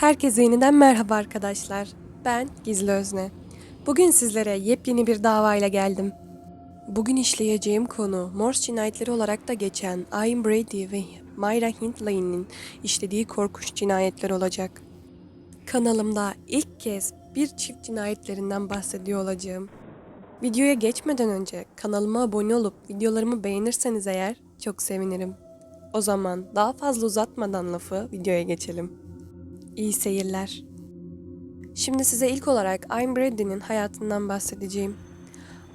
Herkese yeniden merhaba arkadaşlar. Ben Gizli Özne. Bugün sizlere yepyeni bir davayla geldim. Bugün işleyeceğim konu Morse cinayetleri olarak da geçen Ian Brady ve Myra Hindley'nin işlediği korkunç cinayetler olacak. Kanalımda ilk kez bir çift cinayetlerinden bahsediyor olacağım. Videoya geçmeden önce kanalıma abone olup videolarımı beğenirseniz eğer çok sevinirim. O zaman daha fazla uzatmadan lafı videoya geçelim. İyi seyirler. Şimdi size ilk olarak Ian Brady'nin hayatından bahsedeceğim.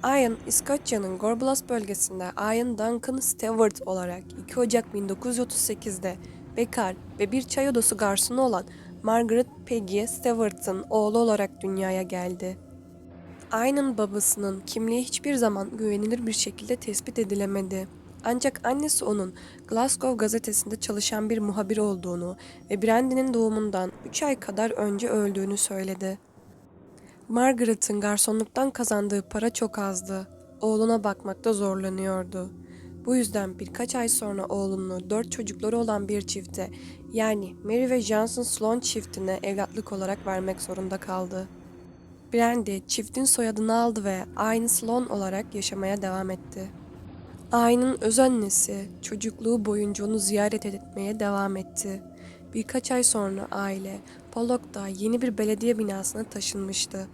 Ian, İskoçya'nın Gorblas bölgesinde Ian Duncan Stewart olarak 2 Ocak 1938'de bekar ve bir çay odası garsonu olan Margaret Peggy Stewart'ın oğlu olarak dünyaya geldi. Ian'ın babasının kimliği hiçbir zaman güvenilir bir şekilde tespit edilemedi. Ancak annesi onun Glasgow gazetesinde çalışan bir muhabir olduğunu ve Brandy'nin doğumundan 3 ay kadar önce öldüğünü söyledi. Margaret'ın garsonluktan kazandığı para çok azdı. Oğluna bakmakta zorlanıyordu. Bu yüzden birkaç ay sonra oğlunu dört çocukları olan bir çifte yani Mary ve Johnson Sloan çiftine evlatlık olarak vermek zorunda kaldı. Brandy çiftin soyadını aldı ve aynı Sloan olarak yaşamaya devam etti. Aynın öz annesi çocukluğu boyunca onu ziyaret etmeye devam etti. Birkaç ay sonra aile Pollock'ta yeni bir belediye binasına taşınmıştı.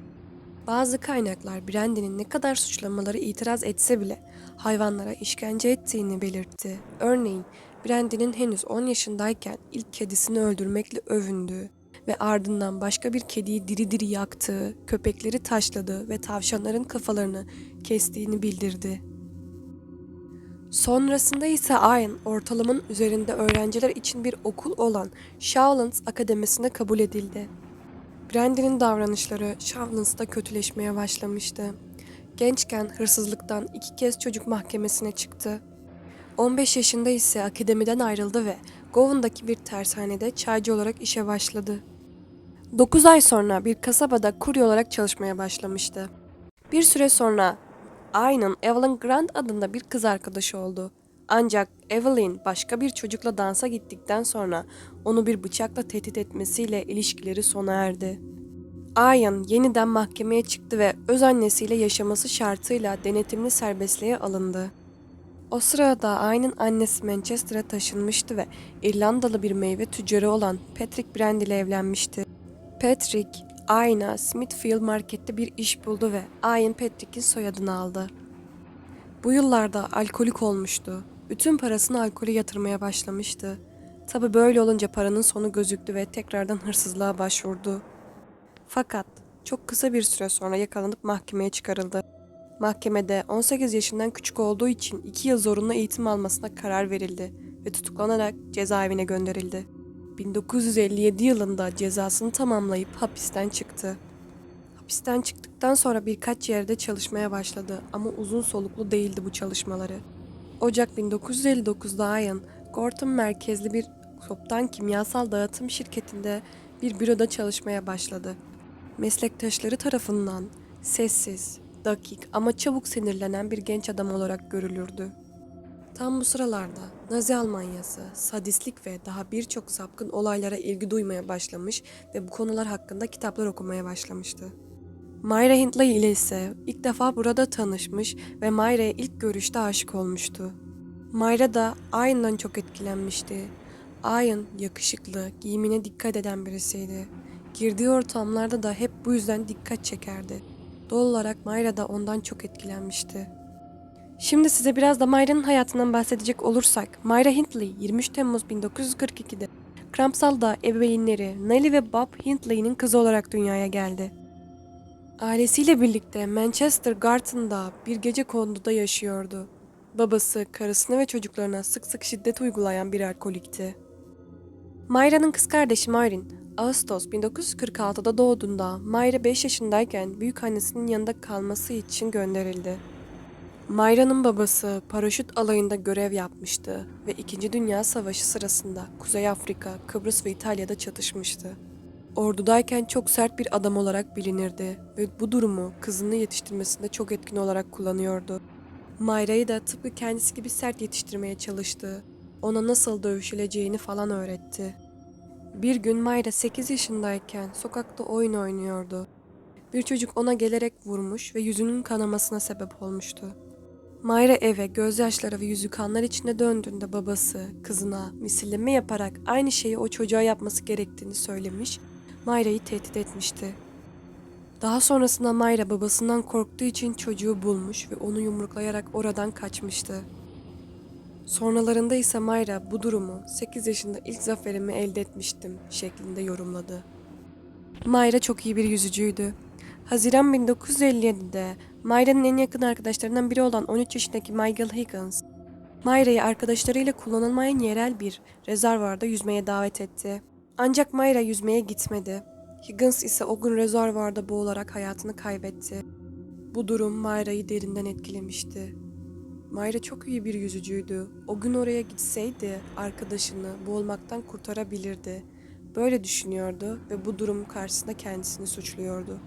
Bazı kaynaklar Brandy'nin ne kadar suçlamaları itiraz etse bile hayvanlara işkence ettiğini belirtti. Örneğin Brandy'nin henüz 10 yaşındayken ilk kedisini öldürmekle övündüğü ve ardından başka bir kediyi diri diri yaktığı, köpekleri taşladığı ve tavşanların kafalarını kestiğini bildirdi. Sonrasında ise Ian ortalamanın üzerinde öğrenciler için bir okul olan Shawlands Akademisi'ne kabul edildi. Brandy'nin davranışları Shawlands'ta kötüleşmeye başlamıştı. Gençken hırsızlıktan iki kez çocuk mahkemesine çıktı. 15 yaşında ise akademiden ayrıldı ve Gowan'daki bir tersanede çaycı olarak işe başladı. 9 ay sonra bir kasabada kurye olarak çalışmaya başlamıştı. Bir süre sonra Aynın Evelyn Grant adında bir kız arkadaşı oldu. Ancak Evelyn başka bir çocukla dansa gittikten sonra onu bir bıçakla tehdit etmesiyle ilişkileri sona erdi. Ian yeniden mahkemeye çıktı ve öz annesiyle yaşaması şartıyla denetimli serbestliğe alındı. O sırada Ian'ın annesi Manchester'a taşınmıştı ve İrlandalı bir meyve tüccarı olan Patrick Brand ile evlenmişti. Patrick, Ian'a Smithfield Market'te bir iş buldu ve Ian Patrick'in soyadını aldı. Bu yıllarda alkolik olmuştu. Bütün parasını alkole yatırmaya başlamıştı. Tabi böyle olunca paranın sonu gözüktü ve tekrardan hırsızlığa başvurdu. Fakat çok kısa bir süre sonra yakalanıp mahkemeye çıkarıldı. Mahkemede 18 yaşından küçük olduğu için 2 yıl zorunlu eğitim almasına karar verildi ve tutuklanarak cezaevine gönderildi. 1957 yılında cezasını tamamlayıp hapisten çıktı. Hapisten çıktıktan sonra birkaç yerde çalışmaya başladı ama uzun soluklu değildi bu çalışmaları. Ocak 1959'da Ian, Gorton merkezli bir toptan kimyasal dağıtım şirketinde bir büroda çalışmaya başladı. Meslektaşları tarafından sessiz, dakik ama çabuk sinirlenen bir genç adam olarak görülürdü. Tam bu sıralarda Nazi Almanyası, sadistlik ve daha birçok sapkın olaylara ilgi duymaya başlamış ve bu konular hakkında kitaplar okumaya başlamıştı. Myra Hindley ile ise ilk defa burada tanışmış ve Myra'ya ilk görüşte aşık olmuştu. Myra da Ian'dan çok etkilenmişti. Ian yakışıklı, giyimine dikkat eden birisiydi. Girdiği ortamlarda da hep bu yüzden dikkat çekerdi. Doğal olarak Myra da ondan çok etkilenmişti. Şimdi size biraz da Myra'nın hayatından bahsedecek olursak, Myra Hindley 23 Temmuz 1942'de Krampsal'da ebeveynleri Nellie ve Bob Hindley'nin kızı olarak dünyaya geldi. Ailesiyle birlikte Manchester Garton'da bir gece konduda yaşıyordu. Babası karısına ve çocuklarına sık sık şiddet uygulayan bir alkolikti. Myra'nın kız kardeşi Maureen, Ağustos 1946'da doğduğunda Myra 5 yaşındayken büyük annesinin yanında kalması için gönderildi. Mayra'nın babası paraşüt alayında görev yapmıştı ve 2. Dünya Savaşı sırasında Kuzey Afrika, Kıbrıs ve İtalya'da çatışmıştı. Ordudayken çok sert bir adam olarak bilinirdi ve bu durumu kızını yetiştirmesinde çok etkin olarak kullanıyordu. Mayra'yı da tıpkı kendisi gibi sert yetiştirmeye çalıştı. Ona nasıl dövüşüleceğini falan öğretti. Bir gün Mayra 8 yaşındayken sokakta oyun oynuyordu. Bir çocuk ona gelerek vurmuş ve yüzünün kanamasına sebep olmuştu. Mayra eve gözyaşları ve yüzü kanlar içinde döndüğünde babası kızına misilleme yaparak aynı şeyi o çocuğa yapması gerektiğini söylemiş, Mayra'yı tehdit etmişti. Daha sonrasında Mayra babasından korktuğu için çocuğu bulmuş ve onu yumruklayarak oradan kaçmıştı. Sonralarında ise Mayra bu durumu 8 yaşında ilk zaferimi elde etmiştim şeklinde yorumladı. Mayra çok iyi bir yüzücüydü. Haziran 1957'de Mayra'nın en yakın arkadaşlarından biri olan 13 yaşındaki Michael Higgins, Mayra'yı arkadaşlarıyla kullanılmayan yerel bir rezervuarda yüzmeye davet etti. Ancak Mayra yüzmeye gitmedi. Higgins ise o gün rezervuarda boğularak hayatını kaybetti. Bu durum Mayra'yı derinden etkilemişti. Mayra çok iyi bir yüzücüydü. O gün oraya gitseydi arkadaşını boğulmaktan kurtarabilirdi. Böyle düşünüyordu ve bu durum karşısında kendisini suçluyordu.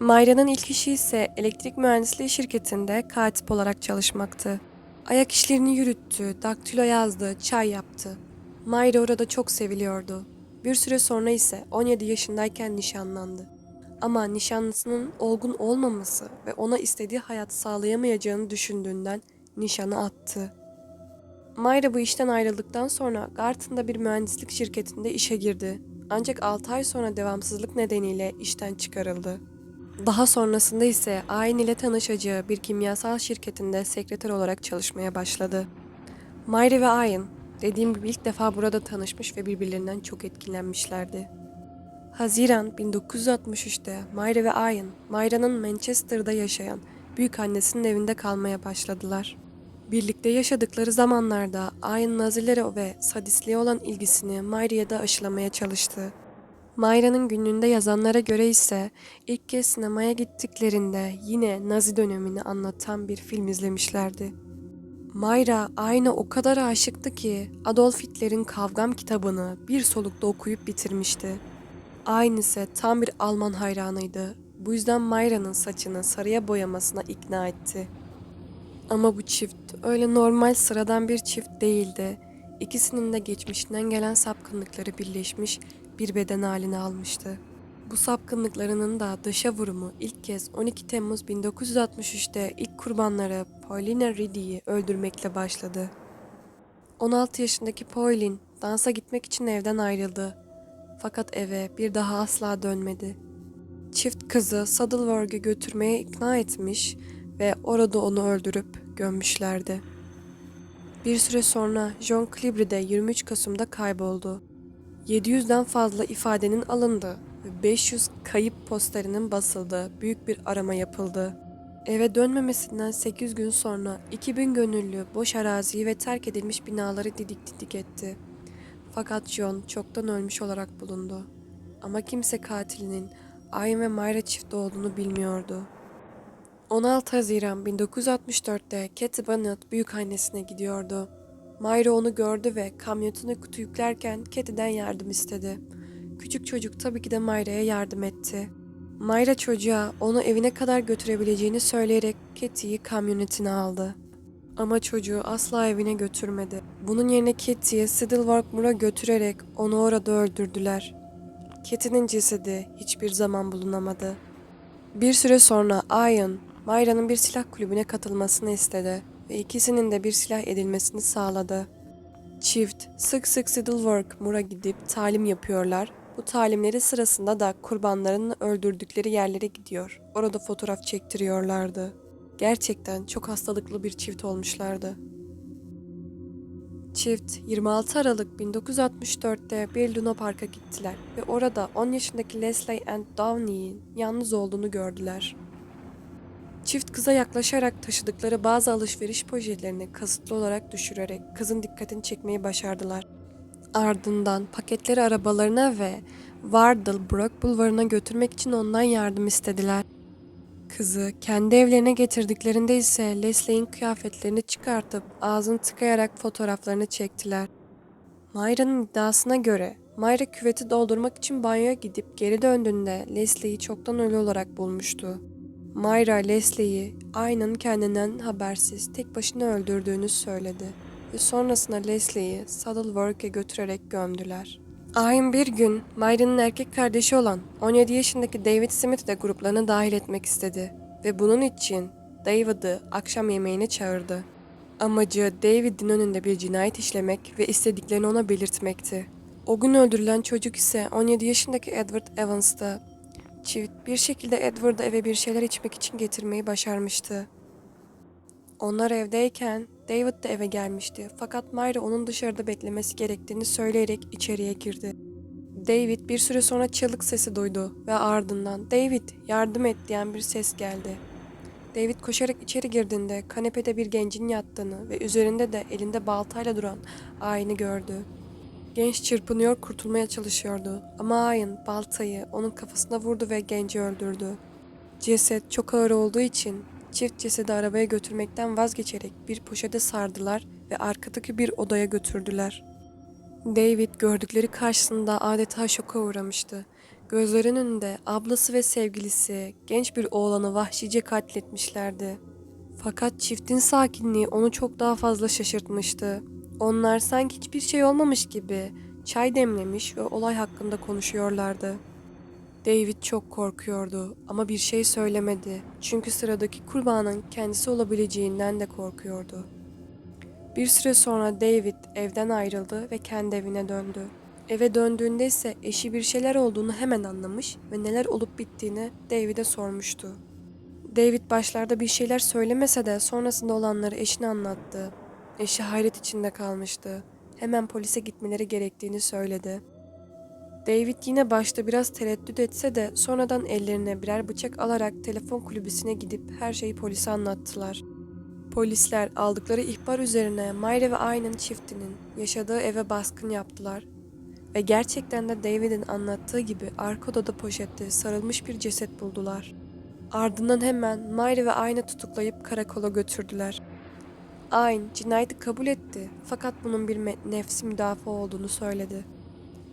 Mayra'nın ilk işi ise elektrik mühendisliği şirketinde katip olarak çalışmaktı. Ayak işlerini yürüttü, daktilo yazdı, çay yaptı. Mayra orada çok seviliyordu. Bir süre sonra ise 17 yaşındayken nişanlandı. Ama nişanlısının olgun olmaması ve ona istediği hayatı sağlayamayacağını düşündüğünden nişanı attı. Mayra bu işten ayrıldıktan sonra Garton'da bir mühendislik şirketinde işe girdi. Ancak 6 ay sonra devamsızlık nedeniyle işten çıkarıldı. Daha sonrasında ise Ayn ile tanışacağı bir kimyasal şirketinde sekreter olarak çalışmaya başladı. Mayra ve Ayn, dediğim gibi ilk defa burada tanışmış ve birbirlerinden çok etkilenmişlerdi. Haziran 1963'te Mayra ve Ayn, Mayra'nın Manchester'da yaşayan büyük annesinin evinde kalmaya başladılar. Birlikte yaşadıkları zamanlarda Ayn Nazilere ve sadistliğe olan ilgisini Mayra'ya da aşılamaya çalıştı. Mayra'nın günlüğünde yazanlara göre ise ilk kez sinemaya gittiklerinde yine Nazi dönemini anlatan bir film izlemişlerdi. Mayra Ayn'a o kadar aşıktı ki Adolf Hitler'in Kavgam kitabını bir solukta okuyup bitirmişti. Ayn ise tam bir Alman hayranıydı. Bu yüzden Mayra'nın saçını sarıya boyamasına ikna etti. Ama bu çift öyle normal sıradan bir çift değildi. İkisinin de geçmişinden gelen sapkınlıkları birleşmiş bir beden halini almıştı. Bu sapkınlıklarının da dışa vurumu ilk kez 12 Temmuz 1963'te ilk kurbanları Paulina Riddy'yi öldürmekle başladı. 16 yaşındaki Pauline dansa gitmek için evden ayrıldı. Fakat eve bir daha asla dönmedi. Çift kızı Saddleworth'e götürmeye ikna etmiş ve orada onu öldürüp gömmüşlerdi. Bir süre sonra John Clibry de 23 Kasım'da kayboldu. 700'den fazla ifadenin alındı ve 500 kayıp posterinin basıldığı büyük bir arama yapıldı. Eve dönmemesinden 8 gün sonra 2000 gönüllü boş araziyi ve terk edilmiş binaları didik didik etti. Fakat John çoktan ölmüş olarak bulundu. Ama kimse katilinin Ayn ve Myra çifti olduğunu bilmiyordu. 16 Haziran 1964'te Katie Bennett büyük annesine gidiyordu. Myra onu gördü ve kamyonetine kutu yüklerken Katie'den yardım istedi. Küçük çocuk tabii ki de Myra'ya yardım etti. Myra çocuğa onu evine kadar götürebileceğini söyleyerek Katie'yi kamyonetine aldı. Ama çocuğu asla evine götürmedi. Bunun yerine Katie'yi Sidleworth Moor'a götürerek onu orada öldürdüler. Katie'nin cesedi hiçbir zaman bulunamadı. Bir süre sonra Ian, Myra'nın bir silah kulübüne katılmasını istedi ve ikisinin de bir silah edilmesini sağladı. Çift sık sık Sidleworth Moor'a gidip talim yapıyorlar. Bu talimleri sırasında da kurbanlarını öldürdükleri yerlere gidiyor. Orada fotoğraf çektiriyorlardı. Gerçekten çok hastalıklı bir çift olmuşlardı. Çift 26 Aralık 1964'te bir Luna Park'a gittiler ve orada 10 yaşındaki Leslie and Downey'in yalnız olduğunu gördüler. Çift kıza yaklaşarak taşıdıkları bazı alışveriş poşetlerini kasıtlı olarak düşürerek kızın dikkatini çekmeyi başardılar. Ardından paketleri arabalarına ve Wardle Brook bulvarına götürmek için ondan yardım istediler. Kızı kendi evlerine getirdiklerinde ise Leslie'in kıyafetlerini çıkartıp ağzını tıkayarak fotoğraflarını çektiler. Mayra'nın iddiasına göre Mayra küveti doldurmak için banyoya gidip geri döndüğünde Leslie'yi çoktan ölü olarak bulmuştu. Mayra Leslie'yi aynen kendinden habersiz tek başına öldürdüğünü söyledi. ve sonrasında Leslie'yi Saddleworth'e götürerek gömdüler. Ayın bir gün Myra'nın erkek kardeşi olan 17 yaşındaki David Smith'i de gruplarına dahil etmek istedi ve bunun için David'ı akşam yemeğine çağırdı. Amacı David'in önünde bir cinayet işlemek ve istediklerini ona belirtmekti. O gün öldürülen çocuk ise 17 yaşındaki Edward Evans'tı. Çift bir şekilde Edward'ı eve bir şeyler içmek için getirmeyi başarmıştı. Onlar evdeyken David de eve gelmişti fakat Myra onun dışarıda beklemesi gerektiğini söyleyerek içeriye girdi. David bir süre sonra çığlık sesi duydu ve ardından David yardım et diyen bir ses geldi. David koşarak içeri girdiğinde kanepede bir gencin yattığını ve üzerinde de elinde baltayla duran Aynı gördü. Genç çırpınıyor kurtulmaya çalışıyordu ama Ayn baltayı onun kafasına vurdu ve genci öldürdü. Ceset çok ağır olduğu için çift cesedi arabaya götürmekten vazgeçerek bir poşete sardılar ve arkadaki bir odaya götürdüler. David gördükleri karşısında adeta şoka uğramıştı. Gözlerinin önünde ablası ve sevgilisi genç bir oğlanı vahşice katletmişlerdi. Fakat çiftin sakinliği onu çok daha fazla şaşırtmıştı. Onlar sanki hiçbir şey olmamış gibi çay demlemiş ve olay hakkında konuşuyorlardı. David çok korkuyordu ama bir şey söylemedi. Çünkü sıradaki kurbanın kendisi olabileceğinden de korkuyordu. Bir süre sonra David evden ayrıldı ve kendi evine döndü. Eve döndüğünde ise eşi bir şeyler olduğunu hemen anlamış ve neler olup bittiğini David'e sormuştu. David başlarda bir şeyler söylemese de sonrasında olanları eşine anlattı. Eşi hayret içinde kalmıştı. Hemen polise gitmeleri gerektiğini söyledi. David yine başta biraz tereddüt etse de sonradan ellerine birer bıçak alarak telefon kulübesine gidip her şeyi polise anlattılar. Polisler aldıkları ihbar üzerine Mayra ve Ayn'ın çiftinin yaşadığı eve baskın yaptılar ve gerçekten de David'in anlattığı gibi arka odada poşette sarılmış bir ceset buldular. Ardından hemen Mayra ve Ayn'ı tutuklayıp karakola götürdüler. Ayn cinayeti kabul etti fakat bunun bir nefsi müdafaa olduğunu söyledi.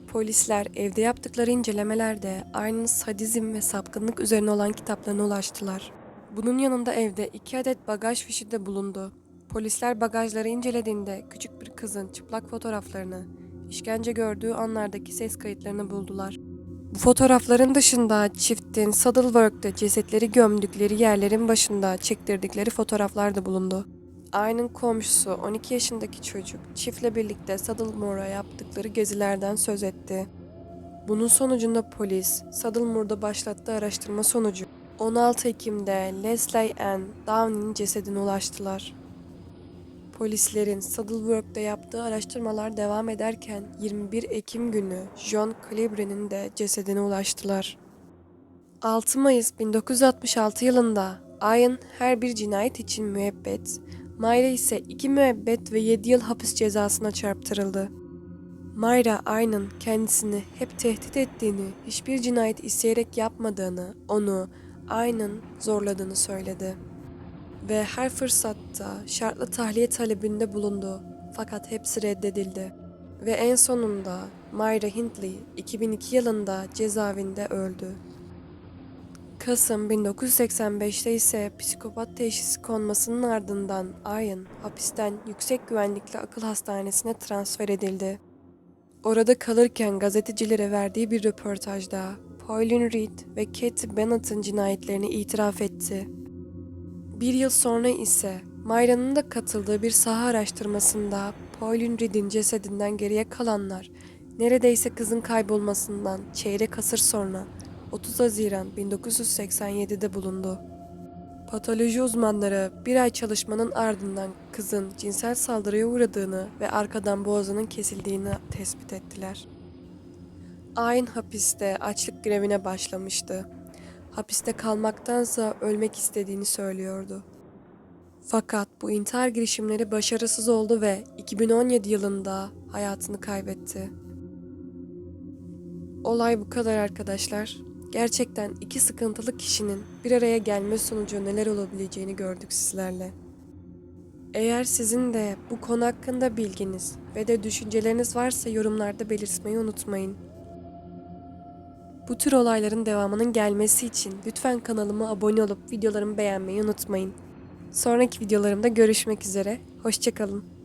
Polisler evde yaptıkları incelemelerde Ayn'ın sadizm ve sapkınlık üzerine olan kitaplarına ulaştılar. Bunun yanında evde iki adet bagaj fişi de bulundu. Polisler bagajları incelediğinde küçük bir kızın çıplak fotoğraflarını, işkence gördüğü anlardaki ses kayıtlarını buldular. Bu fotoğrafların dışında çiftin Saddleworth'te cesetleri gömdükleri yerlerin başında çektirdikleri fotoğraflar da bulundu. Aynın komşusu 12 yaşındaki çocuk çiftle birlikte Saddlemore'a yaptıkları gezilerden söz etti. Bunun sonucunda polis Saddlemore'da başlattığı araştırma sonucu 16 Ekim'de Leslie Ann Downey'nin cesedine ulaştılar. Polislerin Saddleworth'ta yaptığı araştırmalar devam ederken 21 Ekim günü John Calibre'nin de cesedine ulaştılar. 6 Mayıs 1966 yılında Ayn her bir cinayet için müebbet, Mayra ise 2 müebbet ve 7 yıl hapis cezasına çarptırıldı. Mayra Ayn'ın kendisini hep tehdit ettiğini, hiçbir cinayet isteyerek yapmadığını, onu Ayn'ın zorladığını söyledi. Ve her fırsatta şartlı tahliye talebinde bulundu fakat hepsi reddedildi. Ve en sonunda Myra Hindley 2002 yılında cezaevinde öldü. Kasım 1985'te ise psikopat teşhisi konmasının ardından Ian hapisten yüksek güvenlikli akıl hastanesine transfer edildi. Orada kalırken gazetecilere verdiği bir röportajda Pauline Reed ve Katie Bennett'ın cinayetlerini itiraf etti. Bir yıl sonra ise Mayra'nın da katıldığı bir saha araştırmasında Pauline Reed'in cesedinden geriye kalanlar neredeyse kızın kaybolmasından çeyrek asır sonra 30 Haziran 1987'de bulundu. Patoloji uzmanları bir ay çalışmanın ardından kızın cinsel saldırıya uğradığını ve arkadan boğazının kesildiğini tespit ettiler. Ayn hapiste açlık grevine başlamıştı. Hapiste kalmaktansa ölmek istediğini söylüyordu. Fakat bu intihar girişimleri başarısız oldu ve 2017 yılında hayatını kaybetti. Olay bu kadar arkadaşlar. Gerçekten iki sıkıntılı kişinin bir araya gelme sonucu neler olabileceğini gördük sizlerle. Eğer sizin de bu konu hakkında bilginiz ve de düşünceleriniz varsa yorumlarda belirtmeyi unutmayın. Bu tür olayların devamının gelmesi için lütfen kanalıma abone olup videolarımı beğenmeyi unutmayın. Sonraki videolarımda görüşmek üzere. Hoşçakalın.